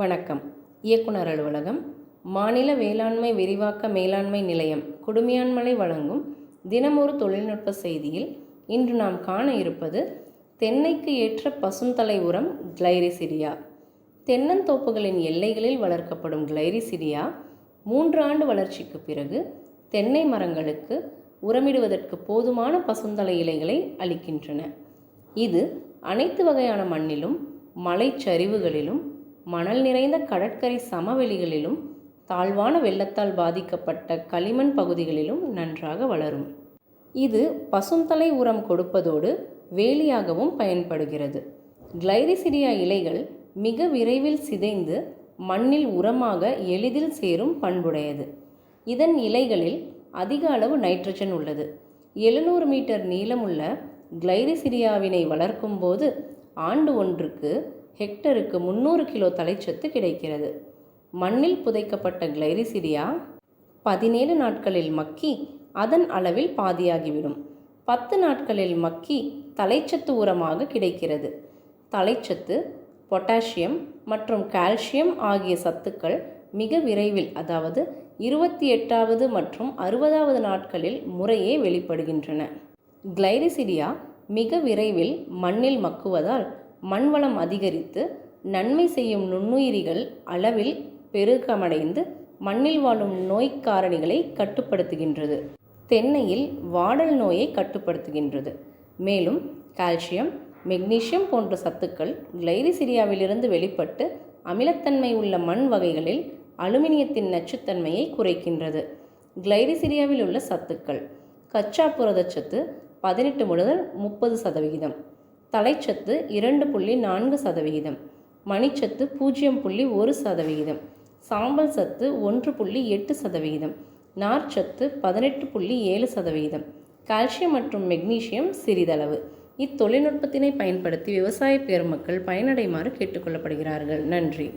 வணக்கம். இயக்குனர் அலுவலகம். மாநில வேளாண்மை விரிவாக்க மேலாண்மை நிலையம் குடுமியான்மலை வழங்கும் தினமொரு தொழில்நுட்ப செய்தியில் இன்று நாம் காண இருப்பது தென்னைக்கு ஏற்ற பசுந்தலை உரம் கிளைரிசிரியா. தென்னந்தோப்புகளின் எல்லைகளில் வளர்க்கப்படும் கிளைரிசிரியா மூன்று ஆண்டு வளர்ச்சிக்கு பிறகு தென்னை மரங்களுக்கு உரமிடுவதற்கு போதுமான பசுந்தலை இலைகளை அளிக்கின்றன. இது அனைத்து வகையான மண்ணிலும் மலைச்சரிவுகளிலும் மணல் நிறைந்த கடற்கரை சமவெளிகளிலும் தாழ்வான வெள்ளத்தால் பாதிக்கப்பட்ட களிமண் பகுதிகளிலும் நன்றாக வளரும். இது பசுந்தலை உரம் கொடுப்பதோடு வேலியாகவும் பயன்படுகிறது. கிளைரிசிடியா இலைகள் மிக விரைவில் சிதைந்து மண்ணில் உரமாக எளிதில் சேரும் பண்புடையது. இதன் இலைகளில் அதிக அளவு நைட்ரஜன் உள்ளது. எழுநூறு மீட்டர் நீளமுள்ள கிளைரிசிரியாவினை வளர்க்கும் போது ஆண்டு ஒன்றுக்கு ஹெக்டருக்கு முந்நூறு கிலோ தலைச்சத்து கிடைக்கிறது. மண்ணில் புதைக்கப்பட்ட கிளைரிசிடியா? பதினேழு நாட்களில் மக்கி அதன் அளவில் பாதியாகிவிடும். பத்து நாட்களில் மக்கி தலைச்சத்து உரமாக கிடைக்கிறது. தலைச்சத்து பொட்டாசியம் மற்றும் கால்சியம் ஆகிய சத்துக்கள் மிக விரைவில் அதாவது இருபத்தி எட்டாவது மற்றும் அறுபதாவது நாட்களில் முறையே வெளிப்படுகின்றன. கிளைரிசிடியா மிக விரைவில் மண்ணில் மக்குவதால் மண்வளம் அதிகரித்து நன்மை செய்யும் நுண்ணுயிரிகள் அளவில் பெருக்கமடைந்து மண்ணில் வாழும் நோய் காரணிகளை கட்டுப்படுத்துகின்றது. தென்னையில் வாடல் நோயை கட்டுப்படுத்துகின்றது. மேலும் கால்சியம் மெக்னீசியம் போன்ற சத்துக்கள் கிளைரிசிரியாவிலிருந்து வெளிப்பட்டு அமிலத்தன்மை உள்ள மண் வகைகளில் அலுமினியத்தின் நச்சுத்தன்மையை குறைக்கின்றது. கிளைரிசிரியாவில் உள்ள சத்துக்கள் கச்சா புரதச்சத்து பதினெட்டு முதல் முப்பது சதவிகிதம். தலைச்சத்து இரண்டு புள்ளி நான்கு சதவிகிதம். மணிச்சத்து பூஜ்ஜியம் புள்ளி ஒரு சதவிகிதம். சாம்பல் சத்து ஒன்று புள்ளி எட்டு சதவிகிதம். நார்ச்சத்து பதினெட்டு புள்ளி ஏழு சதவிகிதம். கால்சியம் மற்றும் மெக்னீசியம் சிறிதளவு. இத்தொழில்நுட்பத்தினை பயன்படுத்தி விவசாய பெருமக்கள் பயனடைமாறு கேட்டுக்கொள்ளப்படுகிறார்கள். நன்றி.